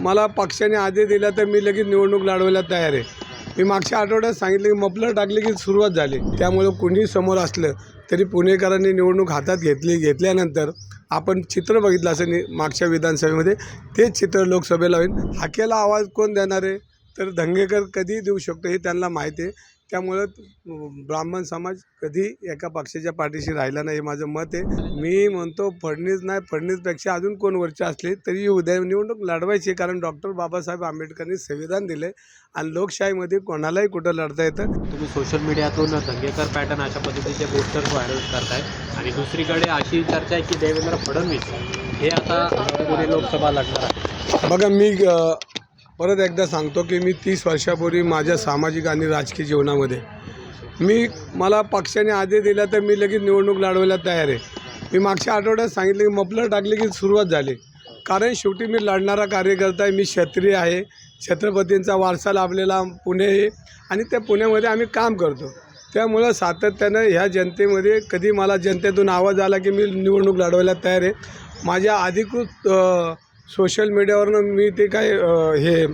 मला पक्षाने आदेश दिला तर मी लगेच निवडणूक लढवायला तयार आहे. मी मागच्या आठवड्यात सांगितलं की मफलर टाकले की सुरुवात झाली. त्यामुळं कुणी समोर असलं तरी पुणेकरांनी निवडणूक हातात घेतली घेतल्यानंतर आपण चित्र बघितलं असं मागच्या विधानसभेमध्ये. तेच चित्र लोकसभेला होईल. हाकेला आवाज कोण देणार आहे? तर दंगेकर कधी देऊ शकतो हे त्यांना माहिती आहे. त्यामुळं ब्राह्मण समाज कधी एका पक्षाच्या पाठीशी राहिला नाही हे माझं मत आहे. मी म्हणतो फडणीस नाही फडणीसपेक्षा अजून कोण वरचे असले तरी उद्या निवडणूक लढवायची कारण डॉक्टर बाबासाहेब आंबेडकरांनी संविधान दिले आणि लोकशाहीमध्ये कोणालाही कुठं लढता येतं. तुम्ही सोशल मीडियातून दंगेकर पॅटर्न अशा पद्धतीचे पोस्टर्स व्हायरल करताय. आणि दुसरीकडे अशी चर्चा आहे की देवेंद्र फडणवीस हे आता पुणे लोकसभा लढणार आहे बघा मी परत एकदा सांगतो की मी तीस वर्षापूर्वी माझ्या सामाजिक आणि राजकीय जीवनामध्ये मी मला पक्षाने आदेश दिला तर मी लगेच निवडणूक लढवायला तयार आहे. मी मागच्या आठवड्यात सांगितलं की मफलर टाकले की सुरुवात झाली. कारण शेवटी मी लढणारा कार्यकर्ता आहे मी क्षत्रिय आहे छत्रपतींचा वारसा लाभलेला पुणे आहे आणि त्या पुण्यामध्ये आम्ही काम करतो. त्यामुळं सातत्यानं ह्या जनतेमध्ये कधी मला जनतेतून आवाज आला की मी निवडणूक लढवायला तयार आहे. माझ्या अधिकृत सोशल मीडियावरनं मी ते काय हे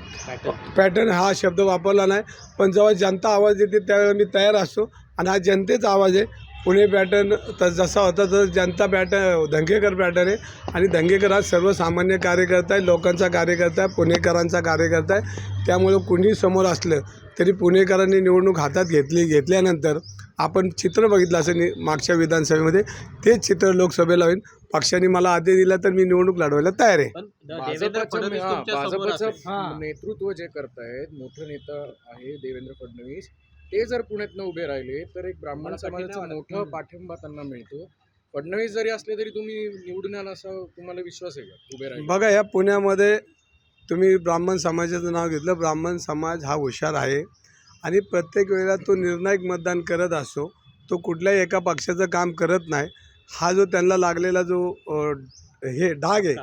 पॅटर्न हा शब्द वापरला नाही. पण जेव्हा जनता आवाज देते त्यावेळेला मी तयार असतो आणि हा जनतेचा आवाज आहे. पुणे पॅटर्न तर जसा होता तर जनता पॅटर्न दंगेकर पॅटर्न आहे. आणि दंगेकर हा सर्वसामान्य कार्यकर्ता आहे लोकांचा कार्यकर्ता आहे पुणेकरांचा कार्यकर्ता आहे. त्यामुळं कुणी समोर असलं तरी पुणेकरांनी निवडणूक हातात घेतली घेतल्यानंतर आपण चित्र बघितलं असं नि मागच्या विधानसभेमध्ये तेच चित्र लोकसभेला होईल. पक्षाने मला आदेश दिला तर मी निवडणूक लढवायला तयार आहे. पण देवेंद्र भाजपचं फडणवीस तुमच्यासमोर असेल. भाजपचं नेतृत्व जे करतायत मोठं नेता आहे देवेंद्र फडणवीस ते जर पुण्यातनं उभे राहिले तर एक ब्राह्मण मला कठीण समाजाचा वाटत. मोठा पाठिंबा त्यांना मिळतो. फडणवीस जरी असले तरी तुम्ही निवडून याल असा तुम्हाला विश्वास आहे का? उभे राहिले. बघा या पुण्यामध्ये तुम्ही ब्राह्मण समाजाचं नाव घेतलं. ब्राह्मण समाज हा हुशार आहे आणि प्रत्येक वेळेला तो निर्णायक मतदान करत असतो तो कुठल्याही एका पक्षाचं काम करत नाही. हा जो त्यांना लागलेला जो हे डाग आहे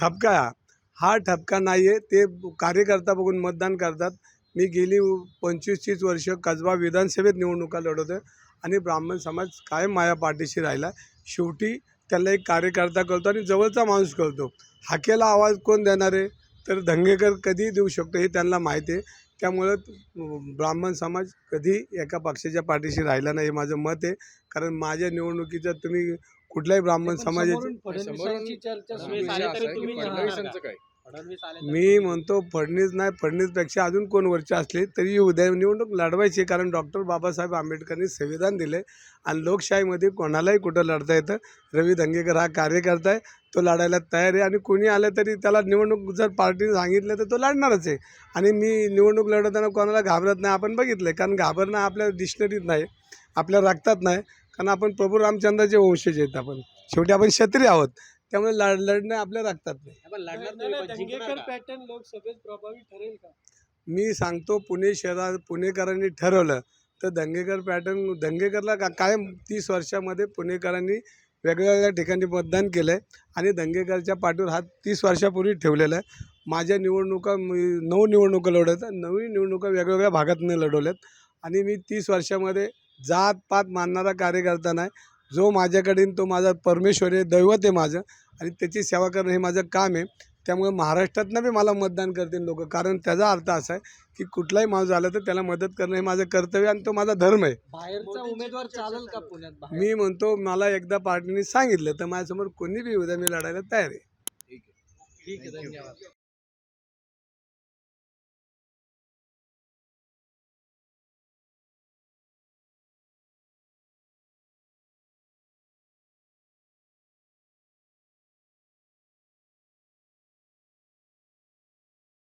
ठपका. हा ठपका नाही आहे ते कार्यकर्ता बघून मतदान करतात. मी गेली पंचवीस तीस वर्ष कसबा विधानसभेत निवडणुका लढवतो आणि ब्राह्मण समाज कायम माया पाठीशी राहिला. शेवटी त्याला एक कार्यकर्ता कळतो आणि जवळचा माणूस कळतो. हाकेला आवाज कोण देणार आहे? तर दंगेकर कधी देऊ शकतो हे त्यांना माहिती आहे. त्यामुळं ब्राह्मण समाज कधी एका पक्षाच्या पाठीशी राहिला नाही हे माझं मत आहे. कारण माझ्या निवडणुकीचं तुम्ही कुठल्याही ब्राह्मण समाजाचे मी म्हणतो फडणीस नाही फडणीसपेक्षा अजून कोण वरचे असले तरी उद्या निवडणूक लढवायची कारण डॉक्टर बाबासाहेब आंबेडकरांनी संविधान दिले आणि लोकशाहीमध्ये कोणालाही कुठं लढता येतं. रवी दंगेकर हा कार्यकर्ता आहे. तो लढायला तयार आहे. आणि कोणी आलं तरी त्याला निवडणूक जर पार्टीने सांगितलं तर तो लढणारच आहे. आणि मी निवडणूक लढवताना कोणाला घाबरत नाही. आपण बघितलं कारण घाबरणं आपल्या डिक्शनरीत नाही. आपल्या रक्तात नाही. कारण आपण प्रभू रामचंद्राचे वंशज आहेत आपण. शेवटी आपण क्षत्रिय आहोत. त्यामुळे लढ लढणं आपल्या रक्तात नाही? पॅटर्न लोकसभेत प्रभावी ठरेल का? मी सांगतो पुणे शहरात पुणेकरांनी ठरवलं. तर दंगेकर पॅटर्न दंगेकरला का कायम तीस वर्षामध्ये पुणेकरांनी वेगवेगळ्या ठिकाणी मतदान केलं आहे आणि दंगेकरच्या पाठीवर हात तीस वर्षापूर्वी ठेवलेला आहे. माझ्या निवडणुका मी नऊ निवडणुका लढवत नवीन निवडणुका वेगवेगळ्या भागातून लढवल्यात. आणि मी तीस वर्षामध्ये जात पात मानणारा कार्यकर्ता नाही. जो माझ्याकडे तो माझा परमेश्वर आहे दैवत आहे माझं. आणि त्याची सेवा करणं हे माझं काम आहे. त्यामुळे महाराष्ट्रातनं बी मला मतदान करतील लोक. कारण त्याचा अर्थ असा आहे की कुठलाही माणूस आला तर त्याला मदत करणं हे माझं कर्तव्य आणि तो माझा धर्म आहे. बाहेरचा उमेदवार चालेल का पुण्यात मी म्हणतो मला एकदा पार्टीने सांगितलं तर माझ्यासमोर कोणी बी उद्या मी लढायला तयार आहे. ठीक आहे धन्यवाद.